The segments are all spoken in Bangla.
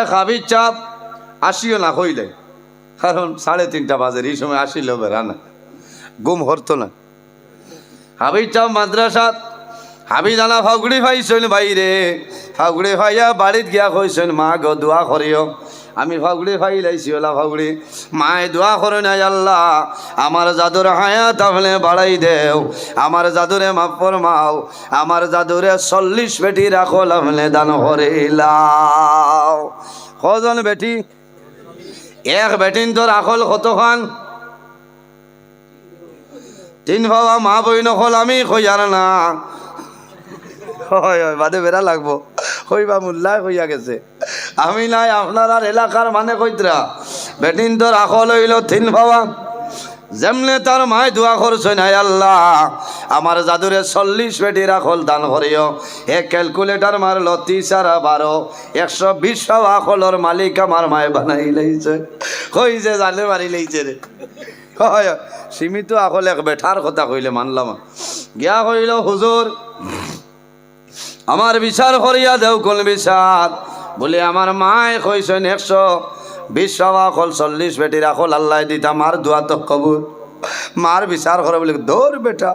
এক হাবির চাপ আসিও না হইলে। কারণ সাড়ে তিনটা বাজের এই সময় আসিল বেড়া গুম হরতো না। হাবির চাপ মাদ্রাসাত হাবি জানা ফাগুড়ি ভাইছেন বাইরে। ফাগুড়ি ভাইয়া বাড়িত গিয়া কইছেন মা গো, দোয়া করিও। আমি ফাগুড়ি ভাই লাইছি ওলা ফাগুড়ি মায়ে দোয়া করে নাই আল্লাহ, আমার জাদুর হায়া তাহলে বাড়াই দেও, আমার জাদুরে মাফ ফরমাও, আমার জাদুরে চল্লিশ বেটি রাখো লাভলে দান করিলাও। কজন বেটি? এক বেটিন তোর আখল কতখান? তিন বাবা, মা বই নকল আমি কইয়ার না। হয় হয়, বাদে বেড়া লাগবো। কইবা মোল্লাই কইয়া গেছে। আমি নাই আপনার আর এলাকার মানে কইতরা বেটিন তোর আখল হইল তিন বাবা। যেমনে তার মায় দোয়া করছে নাই আল্লাহ আমার জাদুরে চল্লিশ বেটি রাখল দান করিও এ ক্যালকুলেটার মারল তিসারা বারো একশো বিশ আখলর মালিক আমার মায় বানাই লাইছে কই যে জানে মারি লাইছে রে হয় সীমিত আকল এক বেঠার কথা কইলে মানলাম। গিয়া কইল হুজুর আমার বিচার করিয়া দেও কোন বিচার বলে, আমার মায় কইছেন একশো, বিশ সভা খোল চল্লিশ বেটি রাখল আল্লাহ দিতা, মার দোয়া তো কবুল। মার বিচার করে বলে দৌড় বেটা,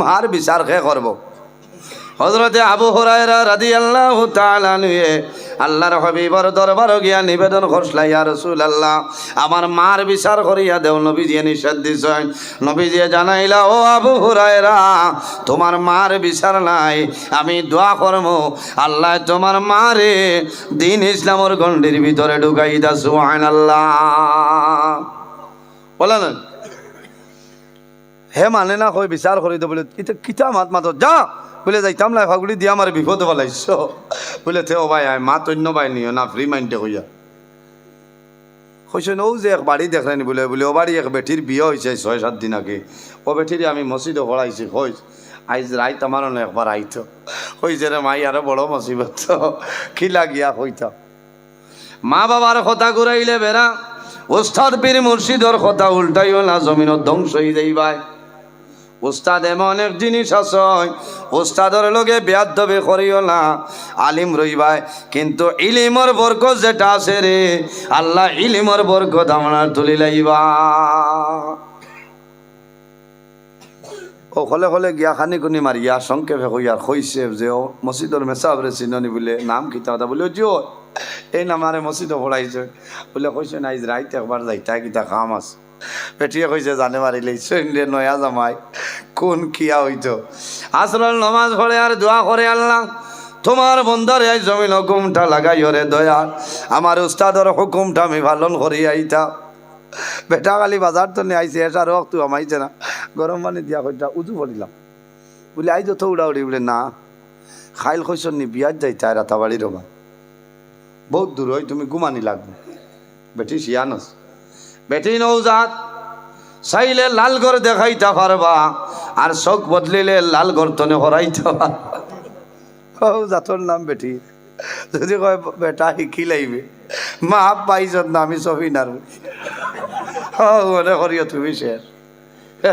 মার বিচার খে করব? হজরতে আবু হরায়রা রাদি আল্লাহ তালানুয়ে আল্লাহর হবিবর দরবার গিয়া নিবেদন করছলা ইয়া রসুল আল্লাহ আমার মার বিচার করিয়া দেও, নবীজিয়ে নিষেধ দিছেন। নবীজিয়ে জানাইলা, ও আবু হুরায়রা, তোমার মার বিচার নাই, আমি দোয়া করব। আল্লাহ তোমার মারে দিন ইসলামর গণ্ডির ভিতরে ঢুকাই দা সুহান আল্লাহ বলে না? হে মানে না কই বিচার করি দে বলে, কিতা মাত মাত যা! বলে যাইতাম না ফাগুড়ি দিয়ে আমার বিপদ বলাইছ। বলে থে, ও ভাই, আয় মাত অন্য ভাই নিও না ফ্রি মাইন্ডে হইয়া। কইছেন ও যে এক বাড়ি দেখলেনি, বলে বলে, ও বাড়ি এক বেটির বিয়ে হয়েছে ছয় সাত দিন আগে। ও বেটির আমি মসজিদে পড়াইছি হইস আইজ রাইত আমার না একবার আইতো। হইছে রে মাই, আরও বড় মসিবত খিলা গিয়া হইতা মা বাবার কথা ঘুরাইলে বেড়া, ওস্তাদ পীর মুর্শিদর কথা উল্টাইও না জমিনত ধ্বংস হয়ে যাইবাই। উস্তাদ এমন এক জিনিস আসয় উস্তাদর লগে বেয়াদবে করিও না। আলিম রইবাই, কিন্তু ইলিমর বর্গ যেটা আছে রে, আল্লাহ ইলিমর বর্গ দামনার তুলি লাইবা। হলে হলে গিয়া খানি কুনি মারিয়া সংক্ষেপে কইয়ার কইছে যে ও মসজিদর মেসাবরে চিননি বলে নাম কিতা কথা বলে জিও এই নামারে মসজিদে পড়াইছে বলে কইছে নাই রাইতে একবার যাইতা কিতা কাম আছে। পেটিয়ে কইছে জানে মারিলে সৈন্যে নয়া জামাই, কোন কিয়া হইতো? আসরল নমাজ পড়ে আর দোয়া করে আল্লাহ তোমার বন্দার এই জমিন হুকুমটা লাগাই রে দয়া আমার উস্তাদর হুকুমটা আমি পালন করি আইতা। বেটা কালি বাজার তো নিয়ে আইছে এসা রক তুই আমাইছে না। গরম পানি দিয়া কইটা উজু পড়িলাম। বলে, আই যত উড়া উড়ি, বলে, না, খাইল কইসন নি, বিয়াত যাইতা রাতাবাড়ি রবা। বহুত দূর হয়, তুমি ঘুমানি লাগবে। বেটি শিয়ানস বেটি নৌজাত চাইলে লাল ঘর দেখাইতে পারবা আর চোখ বদলিলে লাল ঘর তনে হরাইতে পারবা ও জাতর নাম, বেটি, যদি কয়, বেটা, শিকি লাইবে। মা, পাইছত না আমি ছবি নারু মনে করিও তুমি শেষ।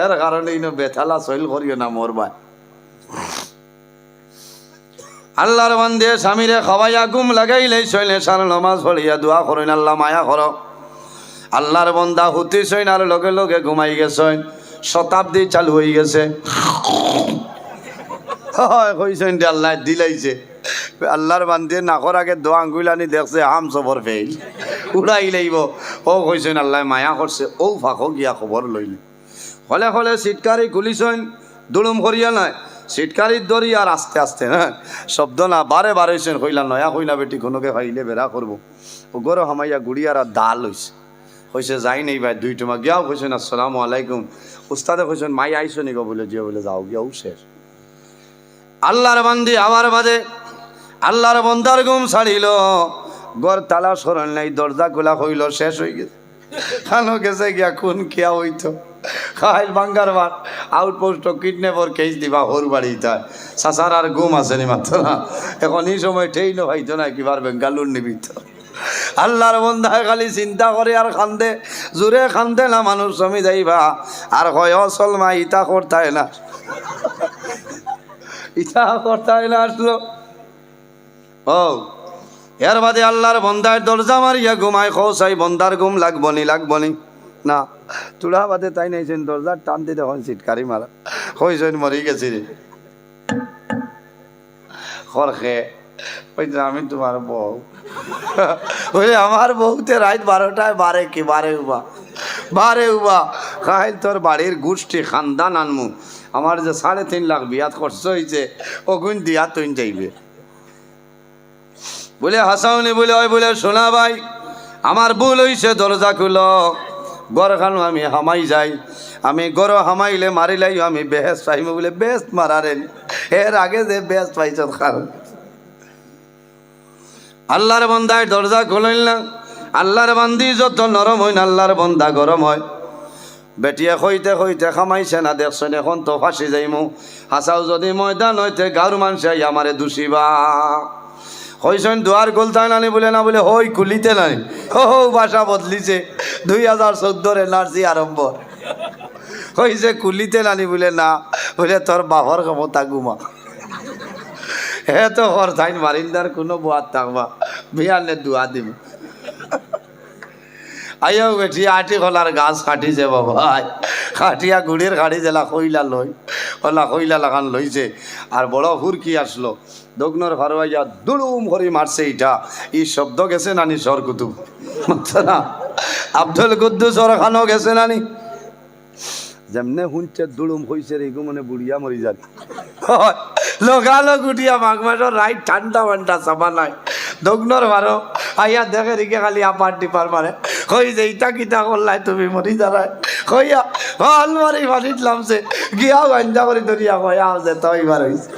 এর কারণে ইনো বেথালা সইল করিও না মোর ভাই আল্লাহর বান্দে স্বামীরে খাওয়াইয়া গুম লাগাইলে শৈলে সার নমাজ পড়িয়া দোয়া করেন, আল্লাহ মায়া কর। আল্লাহর বন্দা হুতি সৈন আর লগে লগে ঘুমাই গেছেন, শতাব্দী চালু হয়ে গেছে। হয়, কইছেন আল্লাহ দিলাইছে। আল্লাহর বান্দে নাকর আগে দোয়া আঙ্গুলানি দেখছে, আম সবর ফেল উড়াই লাইব ও কইছেন আল্লাহ মায়া করছে ও ফাঁকো গিয়া খবর লইলে। হলে হলে সিটকারি খুলিছেন দুলুম করিয়া নাই। সিটকারির দরি আর আস্তে আস্তে হ্যাঁ শব্দ না বারে বারে হইছেন কইলা, নয়া কইলা বেটি কোনোকে খাইলে বেড়া করব ও গরো হামাইয়া গুড়িয়ার আর দাল হইছে কইছে যাই নেই ভাই, দুই টুমা গিয়াও কইছেন আসসালামু আলাইকুম। উস্তাদে কইছেন মাই আইসো নিগো বলে যে বলে, যাও গিয়াও শেষ আল্লাহর বান্দি, আবার বাদে, আল্লাহর বন্দার গুম ছাড়িল। গড় তালা সরণ নাই, দরজা খোলা হইল, শেষ হয়ে গেছে। খানো গেছে গিয়া, কোন কিয়া হইতো? খাইল বাঙ্গার বার আউটপোস্ট কিডন্যাপর কেস দিবা, হোর বাড়ি তাই সাসার আর গুম আসেনি মাত্র না। এখন এই সময় ঠেই নো ভাইতো না কিবার বেঙ্গালুর নিবিত আল্লাহর বন্ধায় খালি চিন্তা করে আর খান্দে, জোরে খান্দে না মানুষ জমি যাইবা। আর হয় অসল মা, ইতা করতায় না। ইতা করতায় না আসলো। ও এর বাদে আল্লাহর বন্দার দরজা মারিয়া ঘুমায় খোসাই বন্দার ঘুম লাগবনি লাগবনি। না তুড়া বাদে তাই নাইছেন দরজার টান দিয়ে তখন সিটকারি মারা। হইছেন মরি গেছি রে। খরখে, ওই আমি তোমার বউ। ওই আমার বউতে রাত বারোটায় বারে কি, বারে উবা। বারে উবা খাই তোর বাড়ির গোষ্ঠী খানদান আনমু। আমার যে সাড়ে তিন লাখ বিয়াত খরচ হয়েছে ওগুন দিয়া তুই যাইবে। বলে হাসাউনি বলে, ওই বলে শোনা ভাই, আমার ভুল হইছে, দরজা খুলো। গড় খানো আমি হামাই যাই। আমি গড় হামাইলে মারিলাই, আমি বেহেস পাইম বলে বেস্ট মারারেন এর আগে যে বেস্ট পাইছ কারণ আল্লাহর বন্দায় দরজা খুলইল না। আল্লাহর বান্দি যত নরম হয় না আল্লাহর বন্দা গরম হয়। বেটিয়ে কইতে কইতে খামাইছে না, দেখছেন, এখন তো ফাঁসি যাইমু। হাসাও যদি ময়দান হইতে গাঁর মানুষে আমারে দুষিবা হইছেন দুয়ার খুলতে নানি বলে না বলে হই খুলিতে নাই। হো ভাষা বদলিছে। দুই হাজার চোদ্দোর এনআরসি আরম্ভ। হইছে কুলিতে নানি বলে না, বলে তোর বাবার ক্ষমতা গুমা। হে তো হর থাইন মারিন্দার কোনো বুয়ার থাকবা। বিয়ানে দুয়া দিব আইও বেটি আটি খোলার গাছ কাটিছে বাবা। কাটিয়া গুড়ির গাড়ি জেলা কইলা লই ওলা কইলা লাগান লইছে। আর বড় হুরকি আসলো। দগ্নর ফারওয়াইয়া দুলুম করে মারছে ইটা। ই শব্দ গেছে নানি সর কুতুব। না? আব্দুল কুদ্দুস খানো গেছে নানি। যেমনে শুনছে দুলুম হইছে রে, এগো মানে বুড়িয়া মরি যান লগালগ উঠিয়া মাঘ মাসের রাইট ঠান্ডা মান্ডা চাবা নাই। দগ্নর মারো আইয়া দেখে রেখে খালি আপার টিপার মারে কই যে, ইটা কিটা করলাই তুমি মরি যারাই কইয়া, হল মারি মারিত লামছে গিয়া গাঞ্জা করে ধরিয়া কয়া যে তই বার হইছে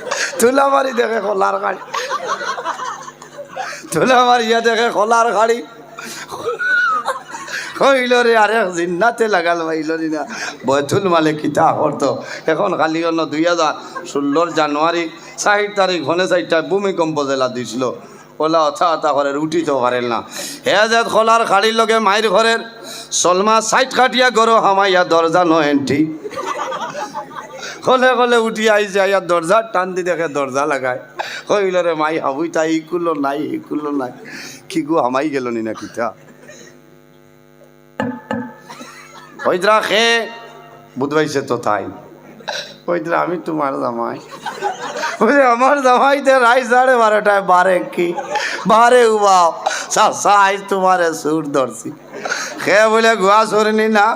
তুলা মারি দেখে খোলার গাড়ি। তুলা মারিয়া দেখে খোলার গাড়ি। কইল রে, আরে জিন্নাতে লাগাল মাইল না বয়তুল মালে কিতা করতো? এখন খালি অন্য দুই হাজার ষোলোর জানুয়ারি, ষাট তারিখ হনে চারটায় ভূমিকম্প জেলা দিছিল। ওলা অথা অথা ঘরের উঠিতে পারেন না। হে যে খোলার খাড়ির লগে মায়ের ঘরের সলমা সাইট কাটিয়া গরো হামাইয়া দরজা ন এন্টি কলে কলে উঠি আইছে আইয়া দরজা টান দি দেখে দরজা লাগায়। কইল রে মাই হাবুই তাই ইকুলো নাই ইকুলো নাই। কি গো, হামাই গেল নি না কিতা ওইদ্রা খে, বুধবাইছে তো তাই। ওইদ্রা আমি তোমার জামাই। ওই আমার জামাইতে রাই সাড়ে বারোটায়, বারে কি? বারে উবাও। সাসা আইস তোমারে সুর ধরছি। খে, বলে গুয়া সরনি না।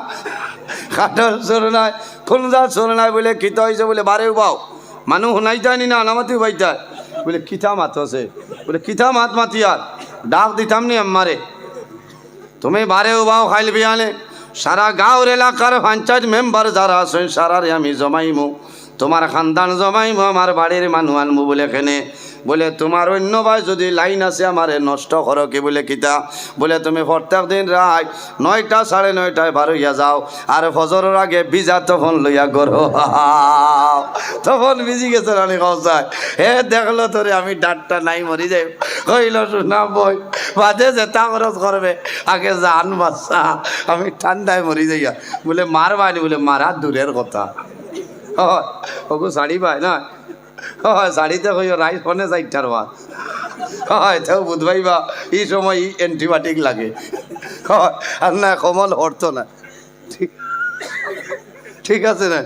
কাঠল সর নাই। খুলজা সর নাই বলে, কিতা হয়েছে বলে বারে উবাও মানুষ শুনাই যায়নি না আনামাতি বাইতায় বলে কিথা মাত আছে। বলে কিথা মাত মাতি মাতিয়ার ডাক দিতাম নি আমারে তুমি বারে উবাও খাইল বিয়ালে। সারা গাঁওর এলাকার পঞ্চায়েত মেম্বার যারা আছেন সারারে আমি জমাইমু। তোমার খানদান জমাইমু আমার বাড়ির মানুষ আনব বলে কেনে। বলে, তোমার অন্য ভাই যদি লাইন আছে, আমারে নষ্ট করো কি বলে কিতা? বলে, তুমি প্রত্যেক দিন রায় নয়টা সাড়ে নয়টায় বার হইয়া যাও, আর ফজরের আগে বিজা তখন লইয়া করো। তখন বিজি গেছে রানী কৌসায় হে, দেখল তোরে, আমি ডাটটা নাই, মরি যাই কইল, শোনা বই বাদে যেটা খরচ করবে, আগে জান বাচ্চা, আমি ঠান্ডায় মরি যাইয়া। বলে, মার বাইনি বলে মারা দূরের কথা। ওগো শাড়ি পায় না? হয় শাড়িতে কই রাইস ফোনে চাইটার বা হয় বুধবাই বা এই সময় অ্যান্টিবায়োটিক লাগে। আর না, কমল হরত না। ঠিক ঠিক আছে না?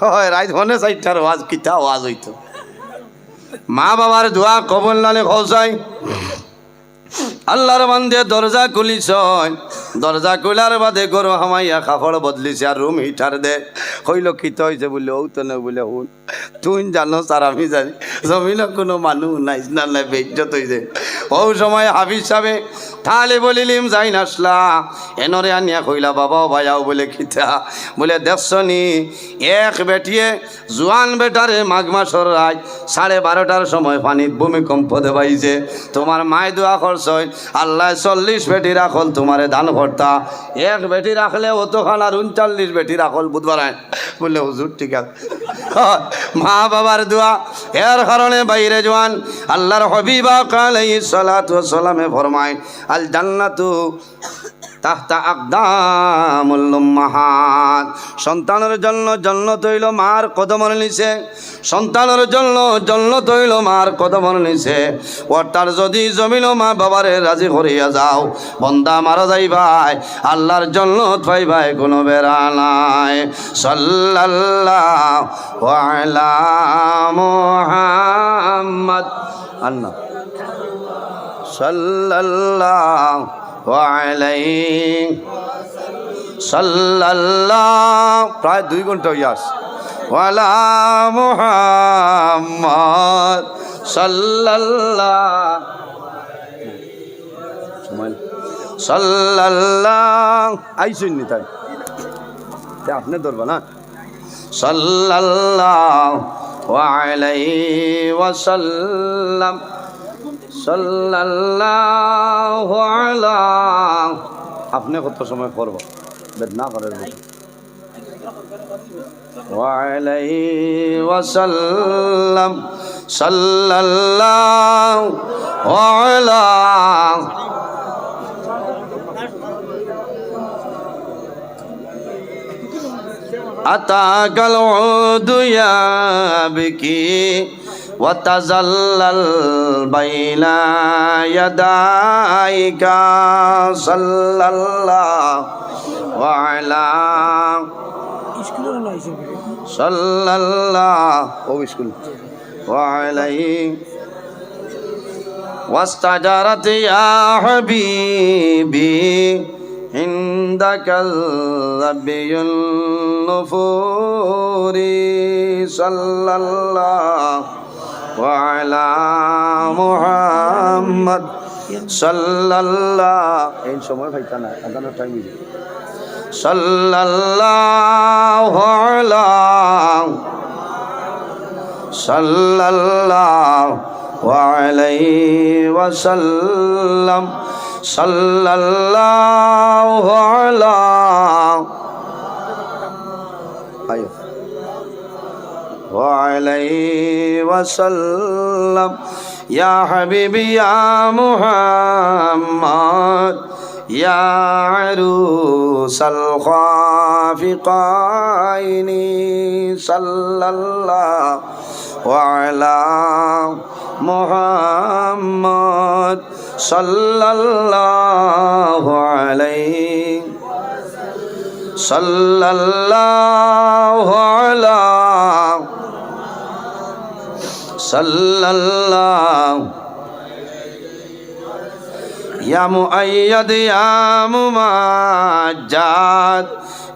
হয় রাইস ফোনে চাইটার ওয়াজ কিতা ওয়াজ হইতো। মা বাবার দোয়া কবল নালে খসাই আল্লাহর বান্ধে দরজা খুলিছ। দরজা খোলার বাদে গরু হামাইয়া কাপড় বদলিছে আর রুম হিটার দে। কইল কিত হয়েছে বলে, ও তো না বলে হুন তুই জানো আর আমি জানি, জমিন কোনো মানুষ নাই, না নাই বেজ্জত হয়েছে ও সময় হাফিজ সাবে তাহলে বলিলিম যাই নাসলা এনরে আনিয়া কইলা বাবাও ভাইয়াও বলে খিতা বলে দেখছনি এক বেটিয়ে জোয়ান বেটারে মাঘ মাসর রায় সাড়ে বারোটার সময় পানিত ভূমিকম্প দেবাইছে। তোমার মায় দোয়া করছই আল্লাহ চল্লিশ বেটি রাখল, তোমারে দান ভর্তা। এক বেটি রাখলে অতখান আর উনচল্লিশ বেটি রাখল বুধবার। বললে, হুজুর, ঠিক আছে। মা বাবার দোয়া। এর কারণে বাইরে জোয়ান আল্লাহর হবিবা কালাই সালাত সালামে ফরমায়, আল জান্নাতু তাহতা আকদামুল উম্মাহাত। সন্তানের জন্য জন্য তৈল মার কদমর নিছে সন্তানের জন্য জন্য তৈল মার কদমর নিছে ওটার যদি জমিল মা বাবারে রাজি করিয়া যাও, বন্দা মারা যাই ভাই আল্লাহর জন্য থাই ভাই কোনো বেড়া নাই। সাল্লাল্লাহু আল্লাহ। সাল্লাল্লাহু প্রায় দুই ঘণ্টা ইয়াস ওয়ালা তাই? আপনি ধরবা না সাল্লাল্লাহু আলাইহি ওয়াসাল্লাম। সাল্লাল্লাহু আলা আপনি কত সময় করব বেদনা করে وعليه وسلم صلى الله على أتاك العود يبكي وتزلل بين يديك صلى الله وعلى صلى الله هو سكول وعليه واستجرت يا حبيبي عندك الربي النفور صلى الله وعلى محمد صلى الله এই সময় ভাইতা না আদানের টাইম صلى الله على صلى الله عليه وسلم صلى الله على وعليه وسلم. يا حبيبي يا محمد يا عروس الخافقين صلى الله وعلى محمد صلى الله عليه صلى الله على صلى الله يا مؤيد يا ممجد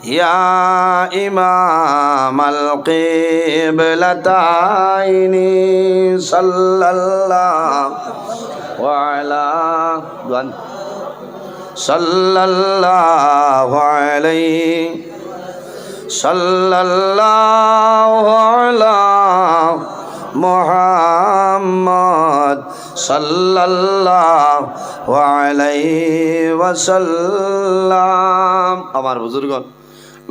يا إمام القبلتين صلى الله وعلى صلى الله عليه صلى الله على মোহাম্মদ সাল্লাল্লাহ ওয়াসাল্লাম। আমার বুজুর্গন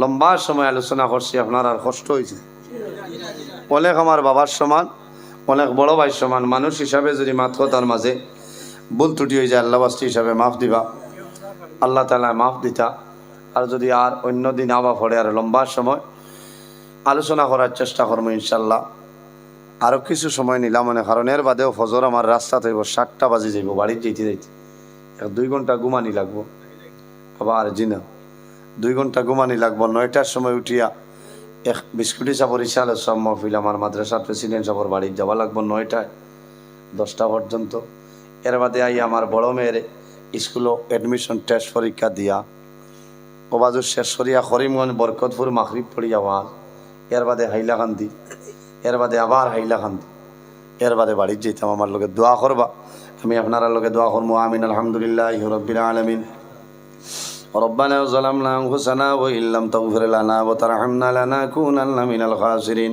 লম্বা সময় আলোচনা করছি, আপনার আর কষ্ট হয়েছে। অনেক আমার বাবার সমান, অনেক বড় ভাই সমান, মানুষ হিসাবে যদি মাত তার মাঝে ভুল ত্রুটি হয়ে যায় আল্লাহবাস্তি হিসাবে মাফ দিবা, আল্লাহ তালায় মাফ দিতা। আর যদি আর অন্য দিন আবা ফড়ে আর লম্বা সময় আলোচনা করার চেষ্টা করব ইনশাল্লাহ আরও কিছু সময় নিলাম মানে কারণ এর বাদেও ফজর আমার রাস্তা থাকব সাতটা বাজে যাইব, বাড়ির যেতে যাইতে। দুই ঘণ্টা ঘুমানি লাগবো। আবার জিনা দুই ঘণ্টা ঘুমানি লাগবো। নয়টার সময় উঠিয়া এক বিস্কুটি চাপর ইশাল, সব মহফিল আমার মাদ্রাসার প্রেসিডেন্ট চাপর বাড়ি যাওয়া লাগবো নয়টায়, দশটা পর্যন্ত। এর বাদে আই আমার বড় মেয়ের স্কুলও এডমিশন টেস্ট পরীক্ষা দিয়া ওবাজু শেষ করিয়া করিমগঞ্জ, বরকতপুর মাখরিব পড়ি যাওয়া এর বাদে হাইলাকান্দি। এর বাদে আবার হাইলাকান্দি এর বাদে বাড়ির যেতাম আমার লোকে দোয়া করবা আমি আপনারা লোকে দোয়া করবো আমিন আলহামদুলিল্লাহ রব্বিল আলমিন ربنا ظلمنا أنفسنا وإن لم تغفر لنا وترحمنا لنكونن من الخاسرين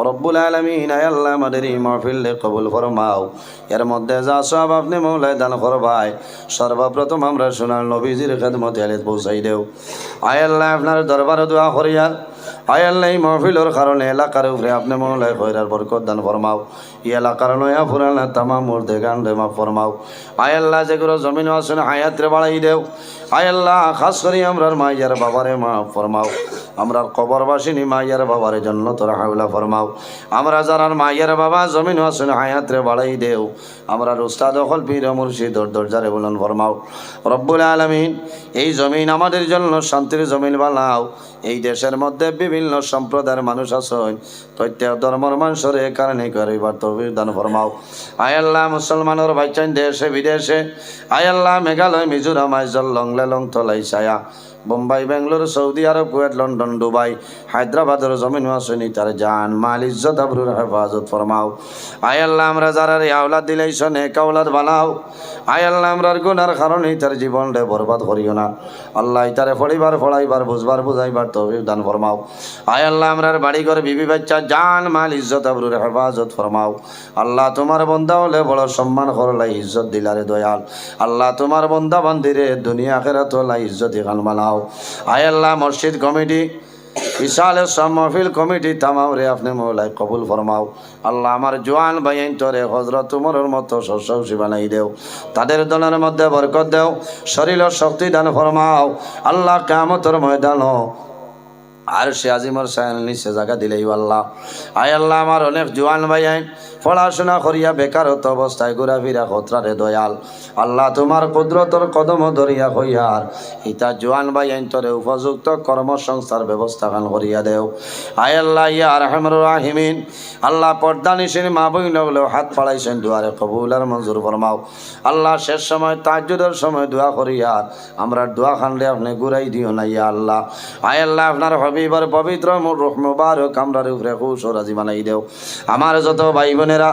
রব্বুল আলমিন আয় আল্লাহ আমাদের এই মাহফিল কবুল ফরমাও এর মধ্যে যা সব আপনি মৌলায় দান করবাই সর্বপ্রথম আমরা সোনার নবীজির খেদমতে আলে পৌঁছাই দেও আয় আল্লাহ আপনার দরবারে দোয়া করিয়ার আয় আল্লাহ মাহফিলের কারণে এলাকার উপরে আপনি মৌলায় খৈরার বরকত দান ফরমাও। ই এলাকার নয়া ফুরানা তামা মুর্দে গান মা ফরমাও। আয় যেগুলো জমিন আসলে হায়াত্রে বাড়াই দেও। আয় আল্লাহ খাস করি আমরার মাইয়ার বাবারে মা ফরমাও। আমরা কবরবাসিনী মাইয়ার বাবারে জন্য তোরা হাউলা ফরমাও। আমরা যারার মাইয়ার বাবা জমিন আসলে হায়াত্রে বাড়াই দেও। আমরা উস্তাদ অকল পীর মুর্শিদ দরজারে বলুন ফরমাও। রব্বুল আলমিন, এই জমিন আমাদের জন্য শান্তির জমিন বানাও। এই দেশের মধ্যে বিভিন্ন সম্প্রদায়ের মানুষ আছেন। প্রত্যেক ধর্মর মানুষের কারণে করিবার তহবির দান ফরমাও। আয়াল্লাহ মুসলমানের ভাইচান দেশে, বিদেশে। আয়াল্লাহ Meghalaya, Mizoram, Aizawl Lunglei Lawngtlai Saiha. Bombay, Bangalore, Saudi Arabia, Kuwait, London, Dubai. হায়দ্রাবাদের জমিন আসনি তার জান। মাল ইজ্জত, আবরুর হেফাজত ফরমাও। আয়াল্লাহ আমরা যারা রে আওলাদ দিলেইছ এক আওলাদ বানাও। আয়াল্লাহ আমরার গুনার কারণেই তার জীবনটা বরবাদ করিও না। আল্লাহ তারে ফড়িবার, ফড়াইবার, বুঝবার, বুঝাইবার তহবির দান ফরমাও। আয়াল্লাহ আমরার বাড়ি ঘর বিবি বাচ্চা, জান, মাল, ইজ্জত, আবরুর হেফাজত ফরমাও। আল্লাহ তোমার বন্ধা হলে বড় সম্মান করলাই ইজ্জত দিলারে দয়াল। আল্লাহ তোমার বন্ধা বান্দিরে দুনিয়া, আখেরাত লাই ইজ্জত এখান বানাও আয় আল্লাহ, মসজিদ কমিটি, বিশাল সব মহফিল কমিটি তামাও রে আপনি মৌলাই কবুল ফরমাও। আল্লাহ আমার জোয়ান বাইন তোরে হজরত তুমরের মতো শস্য বানাই দেও। তাদের দলের মধ্যে বরকত দেও। শরীরের শক্তি দান ফরমাও। আল্লাহ কামতর ময়দান আর সে আজিমর সায়ন নিচে জায়গা দিলেই আল্লাহ। আয় আল্লাহ আমার অনেক জোয়ান ভাই আইন, পড়াশোনা করিয়া বেকারত্ব অবস্থায় ঘুরাফিরা খতরারে দয়াল। আল্লাহ তোমার কুদরতর কদম ধরিয়া হইয়ার ইতা জোয়ান ভাই আইন তরে উপযুক্ত কর্মসংস্থার ব্যবস্থা খান করিয়া দেও। আয় আল্লাহ ইয়া রহমর রাহিমিন, আল্লাহ পর্দা নিশিন মা বই লগলেও হাত পাড়াইছেন দুয়ারে কবুল আর মঞ্জুর ফরমাও। আল্লাহ শেষ সময় তাজ্জুদের সময় দোয়া করিয়ার আমরা দোয়া খানলে আপনি ঘুরাই দিও না ইয়া আল্লাহ। আয় আল্লাহ আপনার হবিবার পবিত্র মুবারক আমরার উপরে খুশ ও রাজি বানাই দেও। আমার যত ভাই বোনেরা,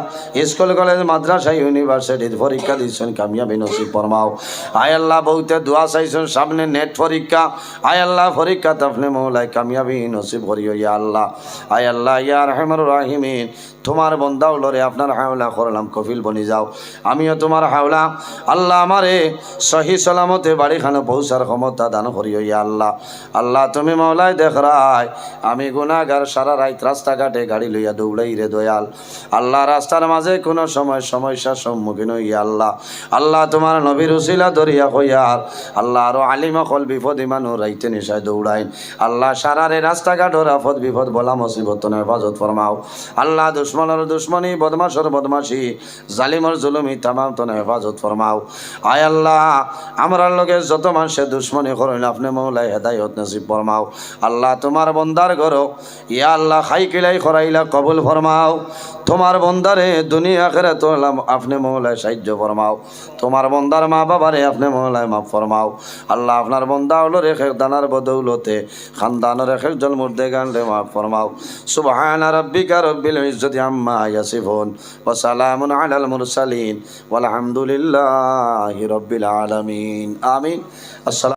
স্কুল, কলেজ, মাদ্রাসা ইউনিভার্সিটির পরীক্ষা দিচ্ছেন কামিয়াবি নসিব ফরমাও। আয় আল্লাহ বহুতে দোয়া চাইছেন, সামনে নেট পরীক্ষা। আয় আল্লাহ, পরীক্ষা তাফনে মৌলায় কামিয়াবি নসিব করিও, ইয়া আল্লাহ। আয় আল্লাহ, ইয়া রহমান রাহিমিন। তোমার বন্দা উলরে আপনার হাওলা করলাম, কফিল বনি যাও। আমিও তোমার হাওলা, আল্লাহ আমারে সহি সালামতে বাড়িখানে পৌঁছার ক্ষমতা দান করিও ইয়া আল্লাহ। আল্লাহ, তুমি মাওলায় দেখ রায়, আমি গুনাগার সারা রাত রাস্তাঘাটে গাড়ি লইয়া দৌড়াই রে দয়াল। আল্লাহ, রাস্তার মাঝে কোনো সময় সমস্যার সম্মুখীন হইয়া আল্লাহ। আল্লাহ, তোমার নবীর উসিলা ধরিয়া হইয়ার আল্লাহ আরও আলিম অকল বিপদ ইমানো রাইতে নিশায় দৌড়াইন। আল্লাহ সারারে রাস্তাঘাটর আফদ বিপদ বলা মুসিবত হেফাজত ফরমাও। আল্লাহ দুশ্মনের দুশ্মনী আর বদমাসি জালিমর জুলুমি তামাম তনে হেফাজত ফরমাও। আয় আল্লাহ, আমরার লগে যত মানুষের দুশ্মনী করেন, আপনি মৌলাই হেদায়ত নসিব ফরমাও। আল্লাহ তোমার বন্দার করো ইয়া আল্লাহ খাই কিলাই খরাইলা কবুল ফরমাও। তোমার বন্দারে দুনিয়া খেরে তোলাম, আপনি মৌলায় সাহায্য ফরমাও। তোমার বন্দার মা বাবারে আপনি মৌলায় মাফ ফরমাও। আল্লাহ আপনার বন্দা হলো রেখে দানার বদৌলতে, খানদান রেখে জল মুর্দে গান রে মাফ ফরমাও। সুবহানা রাব্বিকা রব্বিল ইজ্জতি আম্মা ইয়াসিফুন, ওয়া সালামুন আলাল মুরসালিন, ওয়ালহামদুলিল্লাহি রাব্বিল আলামিন। আমিন। আসসালাম